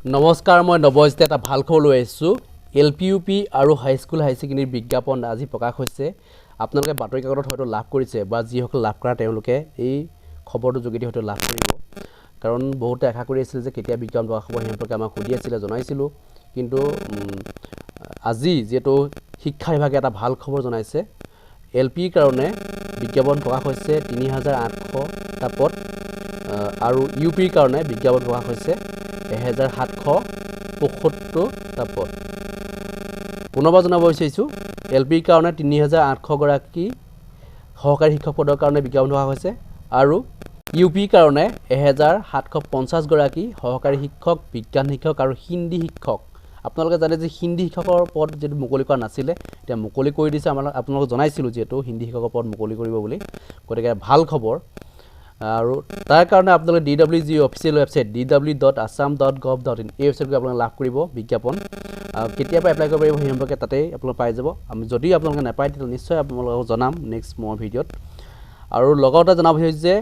নমস্কাৰ মই নৱজিতে এটা ভাল খবৰ লৈ আহিছোঁ। এল পি ইউ পি আৰু হাইস্কুল হাই ছেকেণ্ডেৰী বিজ্ঞাপন আজি প্ৰকাশ হৈছে। আপোনালোকে বাতৰি কাকতত হয়তো লাভ কৰিছে বা যিসকল লাভ কৰা তেওঁলোকে এই খবৰটোৰ যোগেদি হয়তো লাভ কৰিব। কাৰণ বহুতে আশা কৰি আছিলে যে কেতিয়া বিজ্ঞাপন প্ৰকাশ হ'ব সম্পৰ্কে আমাক সুধি আছিলে জনাইছিলোঁ। কিন্তু আজি যিহেতু শিক্ষা বিভাগে এটা ভাল খবৰ জনাইছে এল পিৰ কাৰণে বিজ্ঞাপন প্ৰকাশ হৈছে তিনি হাজাৰ আঠশটা পদ আৰু ইউ পিৰ কাৰণে বিজ্ঞাপন প্ৰকাশ হৈছে এহেজাৰ সাতশ পঁয়সত্তৰটা পদ পুনৰবাৰ জনাব বিচাৰিছোঁ এল পিৰ কাৰণে তিনি হাজাৰ আঠশগৰাকী সহকাৰী শিক্ষক পদৰ কাৰণে বিজ্ঞাপন প্ৰকাশ হৈছে আৰু ইউ পিৰ কাৰণে এহেজাৰ সাতশ পঞ্চাছগৰাকী সহকাৰী শিক্ষক বিজ্ঞান শিক্ষক আৰু হিন্দী শিক্ষক। আপোনালোকে জানে যে হিন্দী শিক্ষকৰ পদ যিটো মুকলি কৰা নাছিলে এতিয়া মুকলি কৰি দিছে আমাৰ আপোনালোকক জনাইছিলোঁ যিহেতু হিন্দী শিক্ষকৰ পদ মুকলি কৰিব বুলি। গতিকে ভাল খবৰ। আৰু তাৰ কাৰণে আপোনালোকে D W G official website D W dot Assam dot gov dot in এই ৱেবছাইটটো আপোনালোকে লাভ কৰিব বিজ্ঞাপন। কেতিয়াৰ পৰা এপ্লাই কৰিব পাৰিব সেই সম্পৰ্কে তাতেই আপোনালোকে পাই যাব। আমি যদি আপোনালোকে নাপায় তেতিয়া নিশ্চয় আপোনালোকক জনাম নেক্সট মোৰ ভিডিঅ'ত। আৰু লগতে জনাব বিচাৰিছোঁ যে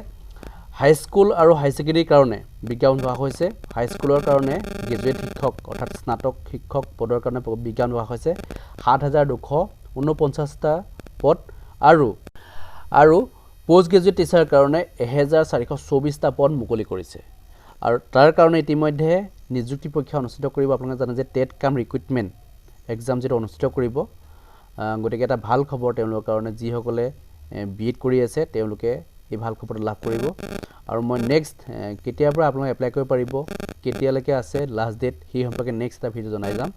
হাইস্কুল আৰু হাই ছেকেণ্ডেৰীৰ কাৰণে বিজ্ঞাপন প্ৰকাশ হৈছে। হাইস্কুলৰ কাৰণে গ্ৰেজুৱেট শিক্ষক অৰ্থাৎ স্নাতক শিক্ষক পদৰ কাৰণে বিজ্ঞাপন প্ৰকাশ হৈছে। সাত হাজাৰ দুশ ঊনপঞ্চাছটা পদ আৰু আৰু পষ্ট গ্ৰেজুৱেট টিচাৰৰ কাৰণে এহেজাৰ চাৰিশ চৌবিছটা পদ মুকলি কৰিছে। আৰু তাৰ কাৰণে ইতিমধ্যে নিযুক্তি পৰীক্ষা অনুষ্ঠিত কৰিব। আপোনালোকে জানে যে টেট কাম ৰিক্ৰুইটমেণ্ট এক্সাম যিটো অনুষ্ঠিত কৰিব গতিকে এটা ভাল খবৰ তেওঁলোকৰ কাৰণে। যিসকলে বি এড কৰি আছে তেওঁলোকে এই ভাল খবৰটো লাভ কৰিব। আৰু মই নেক্সট কেতিয়াৰ পৰা আপোনালোকে এপ্লাই কৰিব পাৰিব কেতিয়ালৈকে আছে লাষ্ট ডেট সেই সম্পৰ্কে নেক্সট এটা ভিডিঅ' জনাই যাম।